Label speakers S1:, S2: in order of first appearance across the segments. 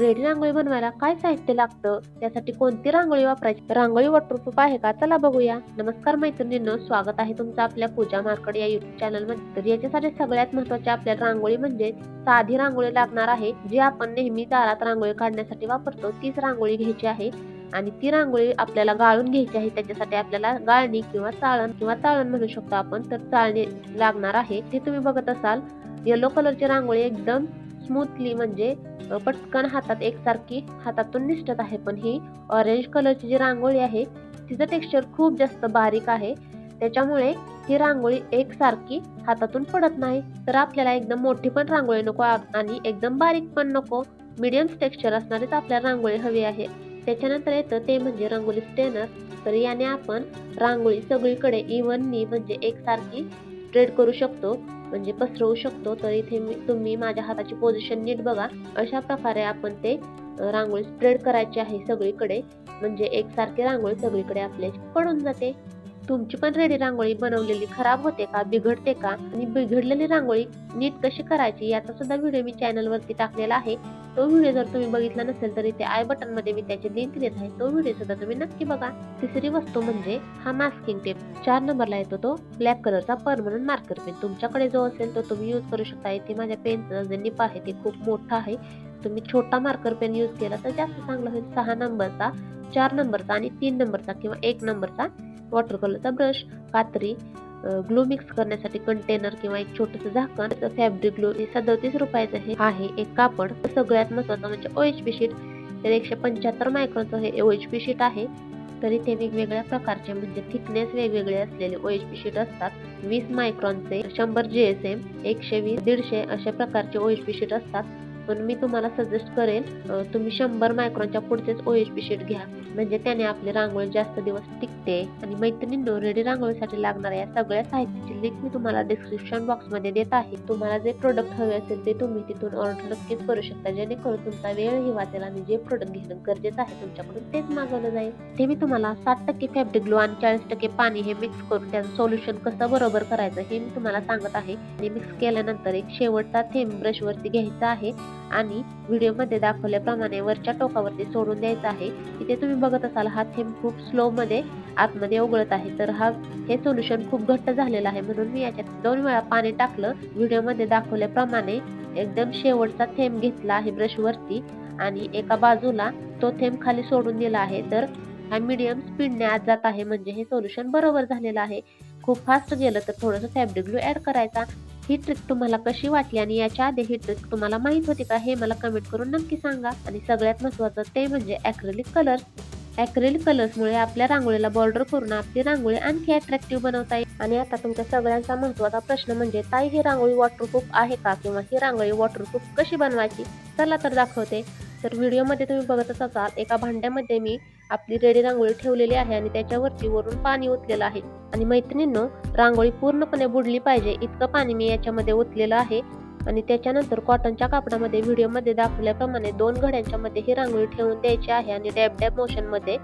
S1: Ready रांगोळी बनवायला काय साहित्य लागतं? त्यासाठी कोणती रांगोळी वापरायची? रांगोळी वॉटरप्रूफ आहे का? चला बघूया. नमस्कार मैत्रिणींनो स्वागत आहे तुमचं आपल्या पूजा मार्कड या युट्यूब चॅनलमध्ये. तर याच्यासाठी सगळ्यात महत्वाची आपल्याला रांगोळी म्हणजे साधी रांगोळी लागणार आहे जी आपण नेहमी दारात रांगोळी काढण्यासाठी वापरतो. तीच रांगोळी घ्यायची आहे आणि ती रांगोळी आपल्याला गाळून घ्यायची आहे. त्याच्यासाठी आपल्याला गाळणी किंवा चाळण किंवा चाळण म्हणू शकतो आपण. तर चाळणी लागणार आहे. ती तुम्ही बघत असाल येलो कलरची रांगोळी एकदम स्मूथली म्हणजे पटकन हातात एकसारखी हातातून निसटत आहे. पण ही ऑरेंज कलरची जी रांगोळी आहे तिचं टेक्स्चर खूप जास्त बारीक आहे. त्याच्यामुळे ही रांगोळी एकसारखी हातातून पडत नाही. तर आपल्याला एकदम मोठी पण रांगोळी नको आणि एकदम बारीक पण नको. मिडियम टेक्स्चर असणारीच आपल्याला रांगोळी हवी आहे. त्याच्यानंतर येतं ते म्हणजे रांगोळी स्टेनर तर याने आपण रांगोळी सगळीकडे इव्हनली म्हणजे एकसारखी स्प्रेड करू शकतो. म्हणजे पसरवू शकतो तर इथे मी तुम्ही माझ्या हाताची पोझिशन नीट बघा. अशा प्रकारे आपण ते रांगोळी स्प्रेड करायची आहे सगळीकडे. म्हणजे एकसारखी रांगोळी सगळीकडे आपल्याची पडून जाते. तुमची पण रेडी रांगोळी बनवलेली खराब होते का? बिघडते का? आणि बिघडलेली रांगोळी नीट कशी करायची याचा सुद्धा व्हिडिओ मी चॅनल वरती टाकलेला आहे. तो व्हिडिओ जर तुम्ही बघितला नसेल तर इथे आय बटनमध्ये मी त्याची लिंक देत आहे. तो व्हिडिओ सुद्धा तुम्ही नक्की बघा. तिसरी वस्तू म्हणजे हा मास्किंग टेप चार नंबरला येतो तो ब्लॅक कलरचा परमनंट मार्कर पेन तुमच्याकडे जो असेल तो तुम्ही यूज करू शकता. इथे माझ्या पेनचं जे निप आहे ते खूप मोठं आहे. तुम्ही छोटा मार्कर पेन यूज केला तर जास्त चांगलं होईल. सहा नंबरचा चार नंबरचा आणि तीन नंबरचा किंवा एक नंबरचा वॉटर कलरचा ब्रश कात्री ग्लू मिक्स करण्यासाठी कंटेनर किंवा एक छोटंसं झाकण फॅब्रिक ग्लू हे सदतीस रुपयाचं हे आहे. एक कापड सगळ्यात महत्वाचं म्हणजे ओ एच पी शीट तर एकशे पंच्याहत्तर मायक्रॉनचं हे ओ OHP शीट आहे. तरी ते वेगवेगळ्या प्रकारचे म्हणजे थिकनेस वेगवेगळे असलेले ओ एच पी शीट असतात. वीस मायक्रॉनचे शंभर जी एस एम एकशे वीस दीडशे अशा प्रकारचे ओ एच पी शीट असतात. पण मी तुम्हाला सजेस्ट करेन तुम्ही शंभर मायक्रॉनच्या पुढचेच ओ एच पी शीट घ्या. म्हणजे त्याने आपली रांगोळी जास्त दिवस टिकते आणि मैत्रिणींनो रेडी रांगोळीसाठी लागणाऱ्या या सगळ्या साहित्याची लिंक मी तुम्हाला डिस्क्रिप्शन बॉक्समध्ये देत आहे. तुम्हाला जे प्रोडक्ट हवे असेल ते तुम्ही तिथून ऑर्डर नक्कीच करू शकता. जेणेकरून तुमचा वेळही वाचेल आणि जे प्रोडक्ट घेणं गरजेचं आहे तुमच्याकडून तेच मागवलं जाईल. ते मी तुम्हाला सात टक्के फॅब्रिक ग्लो आणि चाळीस टक्के पाणी हे मिक्स करून त्याचं सोल्युशन कसं बरोबर करायचं हे मी तुम्हाला सांगत आहे. आणि मिक्स केल्यानंतर एक शेवटचा थेंब ब्रशवरती घ्यायचा आहे. आणि व्हिडिओमध्ये दाखवल्याप्रमाणे वरच्या टोकावरती सोडून द्यायचा आहे. इथे तुम्ही बघत असाल हा थेंब खूप स्लो मध्ये आतमध्ये उघडत आहे. तर हा हे सोल्युशन खूप घट्ट झालेलं आहे. म्हणून मी याच्यात दोन वेळा पाणी टाकलं. व्हिडिओमध्ये दाखवल्याप्रमाणे एकदम शेवटचा थेंब घेतला आहे ब्रश वरती आणि एका बाजूला तो थेंब खाली सोडून दिला आहे. तर हा मीडियम स्पीडने आत जात आहे. म्हणजे हे सोल्युशन बरोबर झालेलं आहे. खूप फास्ट गेलं तर थोडंसं फॅब्रिक ग्लू ऍड करायचा. ही ट्रिक तुम्हाला कशी वाटली आणि याच्या आधी ही ट्रिक तुम्हाला माहीत होती का हे मला कमेंट करून नक्की सांगा. आणि सगळ्यात महत्वाचं ते म्हणजे ॲक्रेलिक कलर ॲक्रेलिक कलर्समुळे आपल्या रांगोळीला बॉर्डर करून आपली रांगोळी आणखी अट्रॅक्टिव्ह बनवता येईल. आणि आता तुमच्या सगळ्यांचा महत्त्वाचा प्रश्न म्हणजे ताई ही रांगोळी वॉटरप्रूफ आहे का? किंवा ही रांगोळी वॉटरप्रूफ कशी बनवायची? चला तर दाखवते. तर व्हिडिओमध्ये तुम्ही बघतच असाल एका भांड्यामध्ये मी आपली रेडी रांगोळी ठेवलेली आहे आणि त्याच्यावरती वरून पाणी ओतलेलं आहे. आणि मैत्रिणींनो रांगोळी पूर्णपणे बुडली पाहिजे इतकं पाणी मी याच्यामध्ये ओतलेलं आहे. आणि त्याच्यानंतर कॉटनच्या कापडामध्ये व्हिडिओमध्ये दाखवल्याप्रमाणे दोन घड्यांच्या मध्ये ही रांगोळी ठेवून द्यायची आहे आणि डॅब डॅब मोशनमध्ये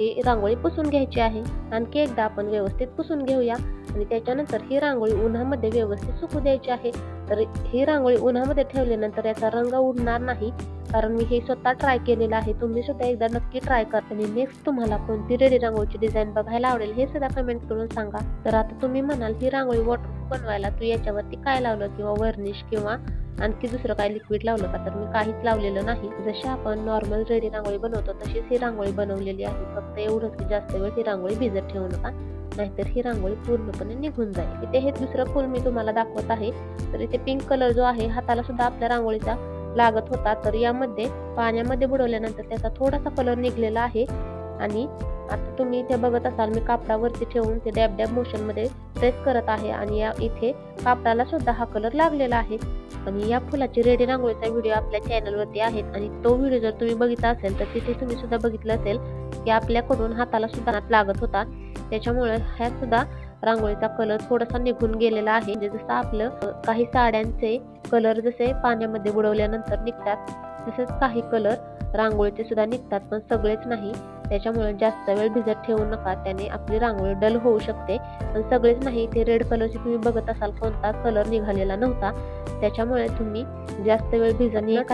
S1: ही रांगोळी पुसून घ्यायची आहे. आणखी एकदा आपण व्यवस्थित पुसून घेऊया आणि त्याच्यानंतर ही रांगोळी उन्हामध्ये व्यवस्थित सुकू द्यायची आहे. तर ही रांगोळी उन्हामध्ये ठेवल्यानंतर याचा रंग उडणार नाही. कारण मी हे स्वतः ट्राय केलेलं आहे. तुम्ही सुद्धा एकदा नक्की ट्राय करा. आणि नेक्स्ट तुम्हाला कोणती रेडी रांगोळीची डिझाईन बघायला आवडेल हे सुद्धा कमेंट करून सांगा. तर आता तुम्ही म्हणाल ही रांगोळी वॉटरप्रूफ बनवायला तू याच्यावरती काय लावलं? किंवा वर्निश किंवा आणखी दुसरं काय लिक्विड लावलं का? तर मी काहीच लावलेलं नाही. जशी आपण नॉर्मल रेडी रांगोळी बनवतो तशीच ही रांगोळी बनवलेली आहे. फक्त एवढंच की जास्त वेळ ही रांगोळी भिजत ठेवू नका. नाहीतर ही रांगोळी पूर्णपणे निघून जाईल. इथे हे दुसरं फुल मी तुम्हाला दाखवत आहे. तर इथे पिंक कलर जो आहे हाताला सुद्धा आपल्या रांगोळीचा लागत होता तर यामध्ये पाण्यामध्ये बुडवल्यानंतर त्याचा थोडासा कलर निघलेला आहे. आणि आता तुम्ही इथे बघत असाल मी कापडावरती ठेवून ते डॅब डॅब मोशनमध्ये प्रेस करत आहे आणि या इथे कापडाला सुद्धा हा कलर लागलेला आहे. आणि या फुलाची रेडी रांगोळीचा व्हिडिओ आपल्या चॅनलवरती आहे आणि तो व्हिडिओ जर तुम्ही बघितला असेल तर तिथे तुम्ही सुद्धा बघितलं असेल की आपल्याकडून हाताला सुद्धा हात लागत होता. त्याच्यामुळे ह्या सुद्धा रांगोळीचा कलर थोडासा निघून गेलेला आहे. म्हणजे जसं आपलं काही साड्यांचे कलर जसे पाण्यामध्ये बुडवल्यानंतर निघतात तसेच काही कलर रांगोळीचे सुद्धा निघतात पण सगळेच नाही. त्याच्यामुळे जास्त वेळ भिजत ठेवू नका. त्याने आपली रांगोळी डल होऊ शकते. पण सगळेच नाही ते रेड कलरची तुम्ही बघत असाल कोणता कलर निघालेला नव्हता. त्याच्यामुळे तुम्ही जास्त वेळ भिजत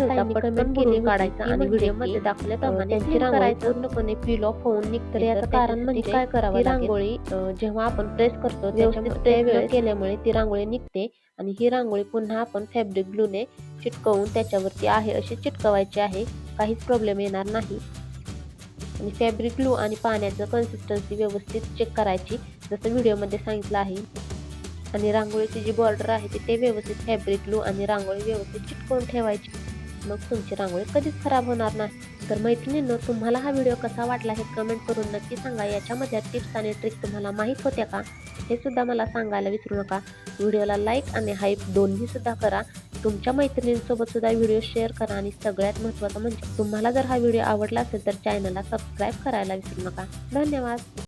S1: काढायचा आणि व्हिडिओमध्ये दाखवल्याप्रमाणे त्यांची रांगोळी पूर्णपणे पील ऑफ होऊन निघते. याचं कारण म्हणजे काय करावं रांगोळी जेव्हा आपण प्रेस करतो प्रेस केल्यामुळे ती रांगोळी निघते. आणि ही रांगोळी पुन्हा आपण फॅब्रिक ग्लूने चिटकवून त्याच्यावरती आहे अशी चिटकवायची आहे. काहीच प्रॉब्लेम येणार नाही. आणि फॅब्रिक ग्लू आणि पाण्याचं कन्सिस्टन्सी व्यवस्थित चेक करायची जसं व्हिडिओमध्ये सांगितलं आहे. आणि रांगोळीची जी बॉर्डर आहे ती ते व्यवस्थित फॅब्रिक ग्लू आणि रांगोळी व्यवस्थित चिटकवून ठेवायची. मग तुमची रांगोळी कधीच खराब होणार नाही. तर मैत्रिणींनो तुम्हाला हा व्हिडिओ कसा वाटला हे कमेंट करून नक्की सांगा. याच्यामध्ये टिप्स आणि ट्रिक तुम्हाला माहीत होत्या का? हे सुद्धा मला सांगायला विसरू नका. व्हिडिओला लाईक आणि हाईप दोन्ही सुद्धा करा. तुमच्या मैत्रिणींसोबत सुद्धा व्हिडिओ शेअर करा आणि सगळ्यात महत्त्वाचं म्हणजे तुम्हाला जर हा व्हिडिओ आवडला असेल तर चॅनलला सबस्क्राईब करायला विसरू नका. धन्यवाद.